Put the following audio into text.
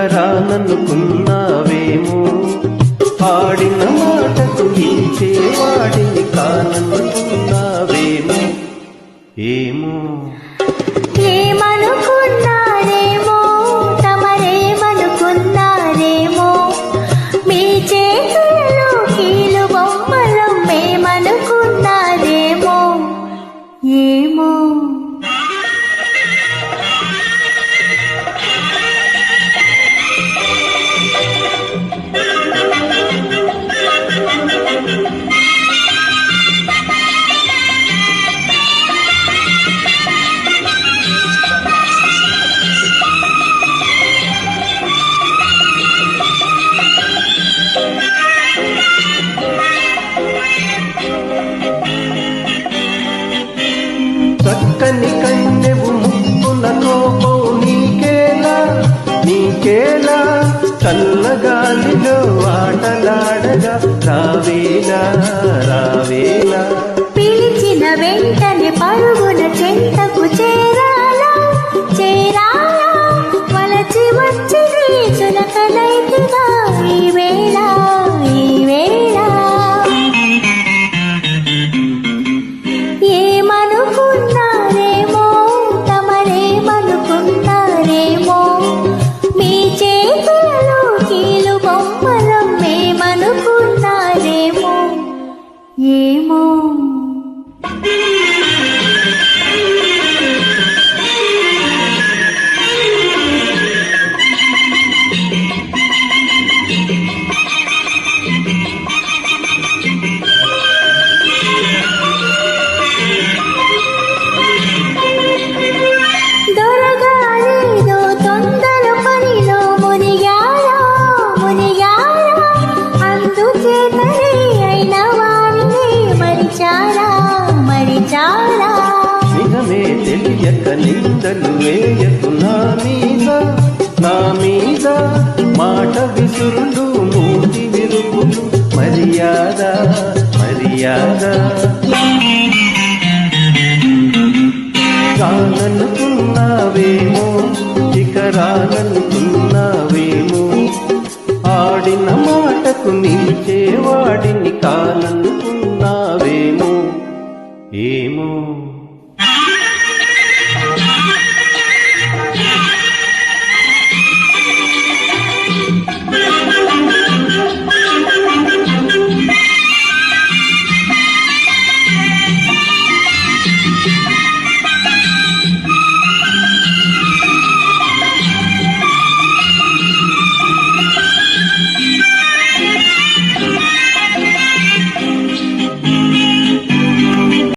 దగ్గర నన్నుకున్నావేమో పాడిన మాటకు మించే వాడిని కాననుకున్నావేమో? ఏమో? మెత్తని కన్నెవు ముక్కున కోపం నీకేలా నీకేలా చల్లగాలిలో ఆటలాడగా రావేలా రావేలా పిలిచిన వెంటనే పరుగున చెంతకు చేరాలా? చేరాలా? వలచి వచ్చి చులకనైతిగా తెలియక నిందలు వేయకు నా మీద నా మీద మాట విసురులు మూటి విరుపులు మర్యాద మర్యాద. కాననుకున్నావేమో ఇక రాననుకున్నావేమో. ఆడిన మాటకు మించే వాడిని కాననుకున్నావేమో. ఏమో.